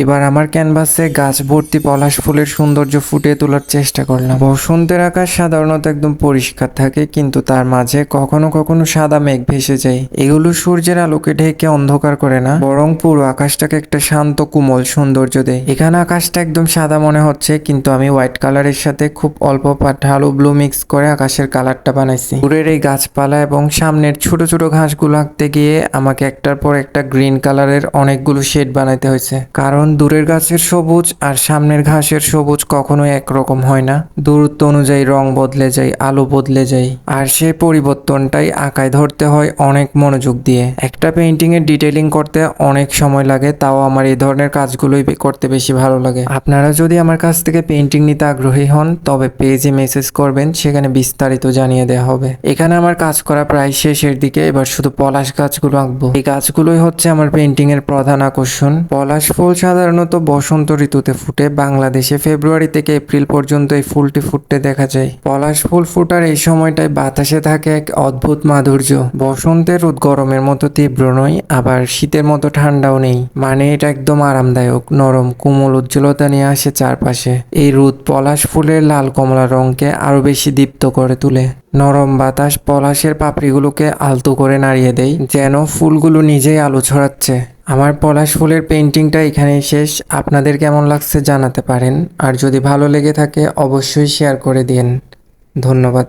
এবার আমার ক্যানভাসে গাছ ভর্তি পলাশ ফুলের সৌন্দর্য ফুটিয়ে তোলার চেষ্টা করলাম। বসন্তের আকাশ সাধারণত একদম পরিষ্কার থাকে, কিন্তু তার মাঝে কখনো কখনো সাদা মেঘ ভেসে যায়। এগুলো সূর্যের আলোকে ঢেকে অন্ধকার করে না, বরং পুরো আকাশটাকে একটা শান্ত, কোমল সৌন্দর্য দেয়। এখানে আকাশটা একদম সাদা মনে হচ্ছে, কিন্তু আমি হোয়াইট কালারের সাথে খুব অল্প ঢালু ব্লু মিক্স করে আকাশের কালারটা বানাইছি। দূরের এই গাছপালা এবং সামনের ছোট ছোট ঘাসগুলো আঁকতে গিয়ে আমাকে একটার পর একটা গ্রিন কালারের অনেকগুলো শেড বানাইতে হয়েছে। কারণ দূরের গাছের সবুজ আর সামনের ঘাসের সবুজ কখনোই একরকম হয় না। দূরত্ব অনুযায়ী রং বদলে যায়, আলো বদলে যায়। আর সেই পরিবর্তনটাই আঁকায় ধরতে হয় অনেক মনোযোগ দিয়ে। একটা পেইন্টিং এর ডিটেলিং করতে অনেক সময় লাগে, তাও আমার এই ধরনের কাজগুলোই করতে বেশি ভালো লাগে। আপনারা যদি আমার কাছ থেকে পেন্টিং নিতে আগ্রহী হন, তবে পেজে মেসেজ করবেন, সেখানে বিস্তারিত জানিয়ে দেওয়া হবে। এখানে আমার কাজ করা প্রায় শেষের দিকে, এবার শুধু পলাশ গাছগুলো আঁকবো। এই গাছগুলোই হচ্ছে আমার পেইন্টিং এর প্রধান আকর্ষণ। পলাশ ফুল সাধারণত বসন্ত ঋতুতে ফুটে। বাংলাদেশে ফেব্রুয়ারি থেকে এপ্রিল পর্যন্ত এই ফুলটি ফুটতে দেখা যায়। পলাশ ফুল ফুটার এই সময়টায় বাতাসে থাকে এক অদ্ভুত মাধুর্য। বসন্তের রোদ গরমের মতো তীব্র নয়, আবার শীতের মতো ঠান্ডাও নেই। মানে এটা একদম আরামদায়ক, নরম, কোমল উজ্জ্বলতা নিয়ে আসে চারপাশে। এই রোদ পলাশ ফুলের লাল কমলা রঙকে আরও বেশি দীপ্ত করে তুলে। নরম বাতাস পলাশের পাপড়িগুলোকে আলতো করে নাড়িয়ে দেয়, যেন ফুলগুলো নিজেই আলো ছড়াচ্ছে। আমার পলাশ ফুলের পেন্টিংটা এখানেই শেষ। আপনাদের কেমন লাগছে জানাতে পারেন। আর যদি ভালো লেগে থাকে, অবশ্যই শেয়ার করে দিন ধন্যবাদ।